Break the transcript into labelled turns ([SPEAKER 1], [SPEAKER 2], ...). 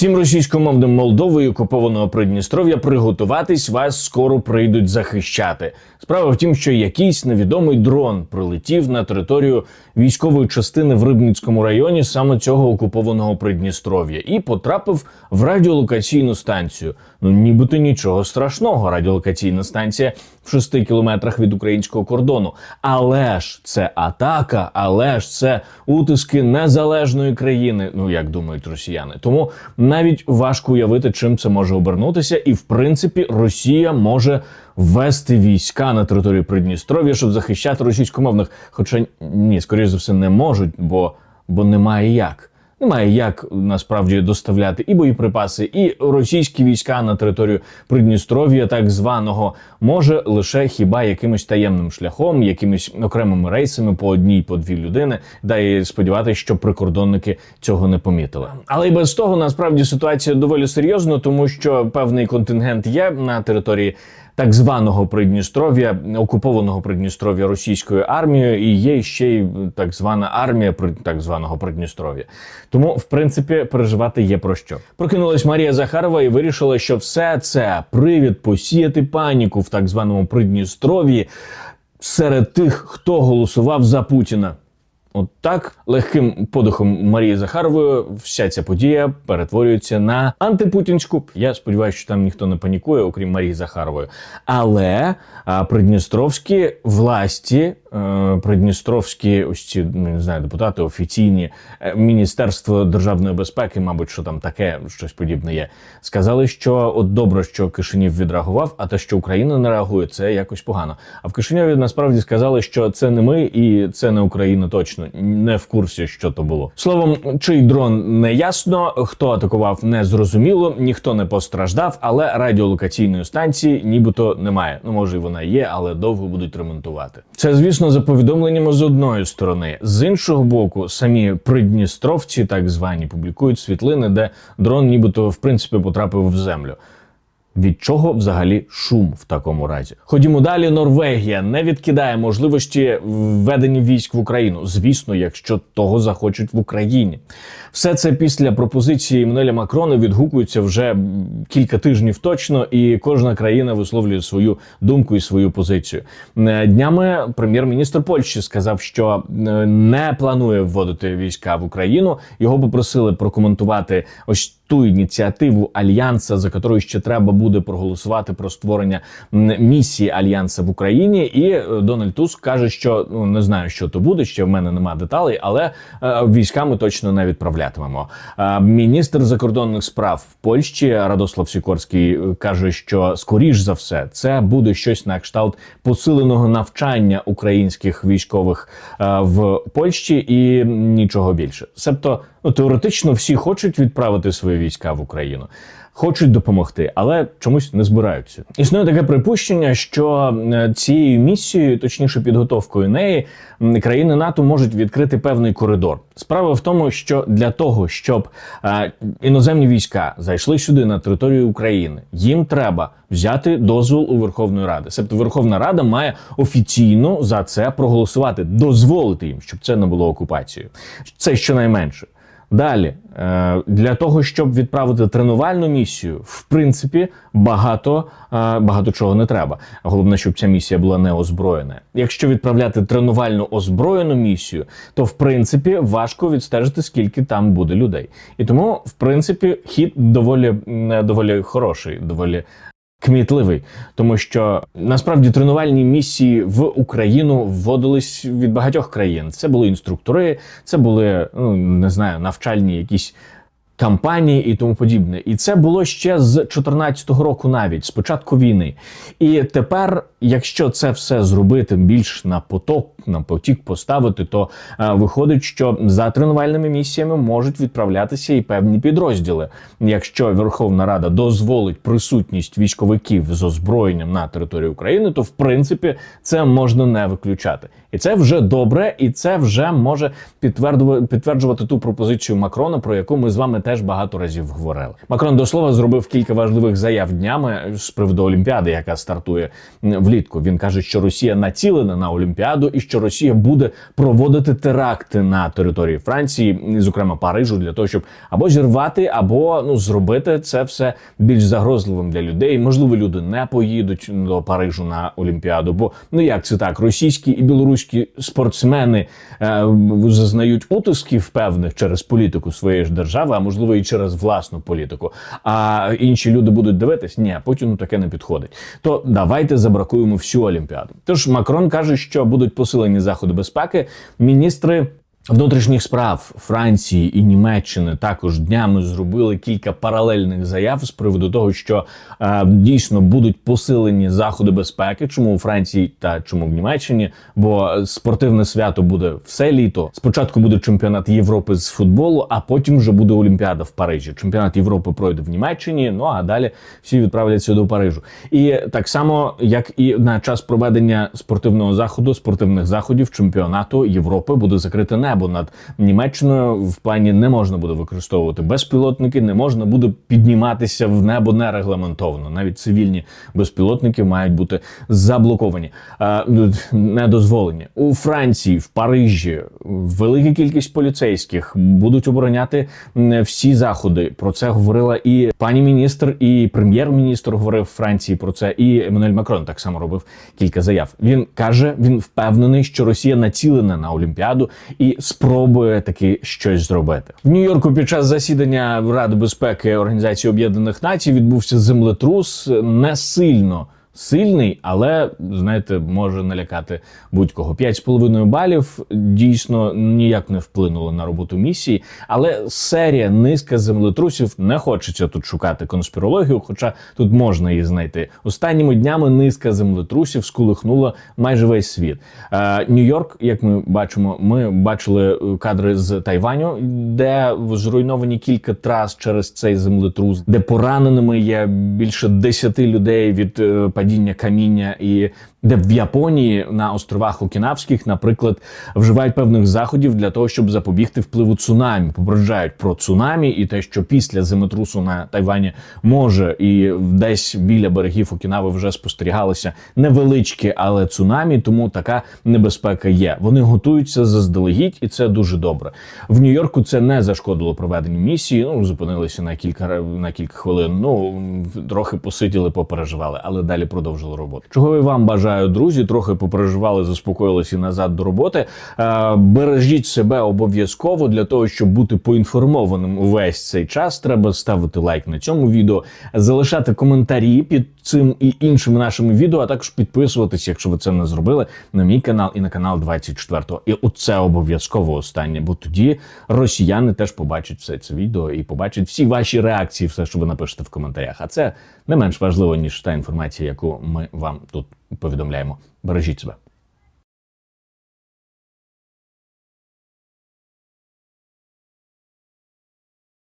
[SPEAKER 1] Всім російськомовним Молдови і окупованого Придністров'я приготуватись вас скоро прийдуть захищати. Справа в тім, що якийсь невідомий дрон прилетів на територію військової частини в Рибницькому районі саме цього окупованого Придністров'я і потрапив в радіолокаційну станцію. Ну нібито нічого страшного. Радіолокаційна станція в шести кілометрах від українського кордону. Але ж це атака, але ж це утиски незалежної країни. Ну як думають росіяни. Тому навіть важко уявити, чим це може обернутися, і в принципі Росія може ввести війська на територію Придністров'я, щоб захищати російськомовних. Хоча ні, скоріш за все, не можуть, бо, бо немає як. Немає як насправді доставляти і боєприпаси, і російські війська на територію Придністров'я, так званого, може лише хіба якимось таємним шляхом, якимись окремими рейсами по одній, по дві людини. Дай сподіватися, що прикордонники цього не помітили. Але й без того насправді ситуація доволі серйозна, тому що певний контингент є на території так званого Придністров'я, окупованого Придністров'я російською армією, і є ще й так звана армія так званого Придністров'я. Тому, в принципі, переживати є про що. Прокинулась Марія Захарова і вирішила, що все це привід посіяти паніку в так званому Придністров'ї серед тих, хто голосував за Путіна. От так легким подихом Марії Захарової вся ця подія перетворюється на антипутінську. Я сподіваюся, що там ніхто не панікує, окрім Марії Захарової. Але а, придністровські власті, придністровські ось ці ну, не знаю, депутати офіційні е, Міністерство державної безпеки, мабуть, що там таке щось подібне є. Сказали, що от добре, що Кишинів відреагував, а те, що Україна не реагує, це якось погано. А в Кишиньові насправді сказали, що це не ми і це не Україна точно не в курсі, що то було. Словом, чий дрон не ясно, хто атакував, не зрозуміло, ніхто не постраждав, але радіолокаційної станції нібито немає. Ну може, і вона є, але довго будуть ремонтувати. Це, звісно, за повідомленнями з одної сторони. З іншого боку, самі придністровці, так звані, публікують світлини, де дрон, нібито в принципі потрапив в землю. Від чого взагалі шум в такому разі? Ходімо далі. Норвегія не відкидає можливості введення військ в Україну. Звісно, якщо того захочуть в Україні. Все це після пропозиції Еммануеля Макрона відгукується вже кілька тижнів точно, і кожна країна висловлює свою думку і свою позицію. Е, Днями прем'єр-міністр Польщі сказав, що е, не планує вводити війська в Україну. Його попросили прокоментувати ось ту ініціативу альянса, за якою ще треба буде проголосувати про створення місії альянса в Україні. І е, Дональд Туск каже, що ну не знаю, що то буде. Ще в мене нема деталей, але е, війська ми точно не відправлятимемо. Е, міністр закордонних справ в Польщі Радослав Сікорський е, каже, що скоріш за все це буде щось на кшталт посиленого навчання українських військових е, в Польщі і нічого більше. Себто, ну теоретично всі хочуть відправити свої війська в Україну. Хочуть допомогти, але чомусь не збираються. Існує таке припущення, що е, цією місією, точніше підготовкою неї, країни НАТО можуть відкрити певний коридор. Справа в тому, що для того, щоб е, іноземні війська зайшли сюди на територію України, їм треба взяти дозвіл у Верховної Ради. Себто Верховна Рада має офіційно за це проголосувати, дозволити їм, щоб це не було окупацією. Це щонайменше. Далі, е, для того, щоб відправити тренувальну місію, в принципі, багато, е, багато чого не треба. Головне, щоб ця місія була не озброєна. Якщо відправляти тренувальну озброєну місію, то в принципі важко відстежити, скільки там буде людей. І тому, в принципі, хід доволі, доволі хороший, доволі кмітливий, тому що насправді тренувальні місії в Україну вводились від багатьох країн. Це були інструктори, це були ну не знаю, навчальні якісь. Кампанії і тому подібне, і це було ще з 2014 року, навіть з початку війни. І тепер, якщо це все зробити більш на поток, на потік поставити, то е, виходить, що за тренувальними місіями можуть відправлятися і певні підрозділи. Якщо Верховна Рада дозволить присутність військовиків з озброєнням на території України, то в принципі це можна не виключати. І це вже добре, і це вже може підтверджувати, ту пропозицію Макрона, про яку ми з вами теж теж багато разів говорили. Макрон до слова зробив кілька важливих заяв днями з приводу Олімпіади, яка стартує влітку. Він каже, що Росія націлена на Олімпіаду і що Росія буде проводити теракти на території Франції, зокрема Парижу, для того, щоб або зірвати, або ну зробити це все більш загрозливим для людей. Можливо, люди не поїдуть до Парижу на Олімпіаду. Бо ну як це так, російські і білоруські спортсмени е, зазнають утисків певних через політику своєї ж держави, а можливо і через власну політику. А інші люди будуть дивитись, ні, Путіну таке не підходить. То давайте забракуємо всю Олімпіаду. Тож Макрон каже, що будуть посилені заходи безпеки. Міністри. Внутрішніх справ Франції і Німеччини також днями зробили кілька паралельних заяв з приводу того, що е, дійсно будуть посилені заходи безпеки. Чому у Франції та чому в Німеччині? Бо спортивне свято буде все літо. Спочатку буде чемпіонат Європи з футболу, а потім вже буде Олімпіада в Парижі. Чемпіонат Європи пройде в Німеччині. Ну а далі всі відправляться до Парижу. І так само, як і на час проведення спортивного заходу, спортивних заходів чемпіонату Європи буде закрите небо над Німеччиною. В плані не можна буде використовувати безпілотники, не можна буде підніматися в небо нерегламентовано. Навіть цивільні безпілотники мають бути заблоковані, ну, не дозволені у Франції, в Парижі. Велика кількість поліцейських будуть обороняти всі заходи. Про це говорила і пані міністр, і прем'єр-міністр говорив Франції про це. І Еммануель Макрон так само робив кілька заяв. Він каже, він впевнений, що Росія націлена на Олімпіаду і спробує таки щось зробити в Нью-Йорку. Під час засідання Ради безпеки Організації Об'єднаних Націй відбувся землетрус не сильно. Сильний, але знаєте, може налякати будь-кого. 5,5 балів дійсно ніяк не вплинуло на роботу місії. Але серія низка землетрусів не хочеться тут шукати конспірологію, хоча тут можна її знайти. Останніми днями низка землетрусів сколихнула майже весь світ. Е, Нью-Йорк, як ми бачимо, ми бачили е, кадри з Тайваню, де зруйновані кілька трас через цей землетрус, де пораненими є більше 10 людей від е, падіння каміння, і де в Японії на островах Окінавських, наприклад, вживають певних заходів для того, щоб запобігти впливу цунамі. Попереджають про цунамі і те, що після землетрусу на Тайвані може і десь біля берегів Окінави вже спостерігалися невеличкі, але цунамі, тому така небезпека є. Вони готуються заздалегідь, і це дуже добре. В Нью-Йорку це не зашкодило проведенню місії. Ну зупинилися на кілька на кілька хвилин. Ну трохи посиділи, попереживали, але далі продовжили роботу. Чого і вам бажаю, друзі? Трохи попереживали, заспокоїлися і назад до роботи. Е, бережіть себе обов'язково для того, щоб бути поінформованим увесь цей час. Треба ставити лайк на цьому відео, залишати коментарі під цим і іншими нашими відео, а також підписуватись, якщо ви це не зробили, на мій канал і на канал 24-го. І оце обов'язково останнє, бо тоді росіяни теж побачать все це відео і побачать всі ваші реакції, все, що ви напишете в коментарях. А це не менш важливо ніж та інформація, яку ми вам тут повідомляємо. Бережіть себе.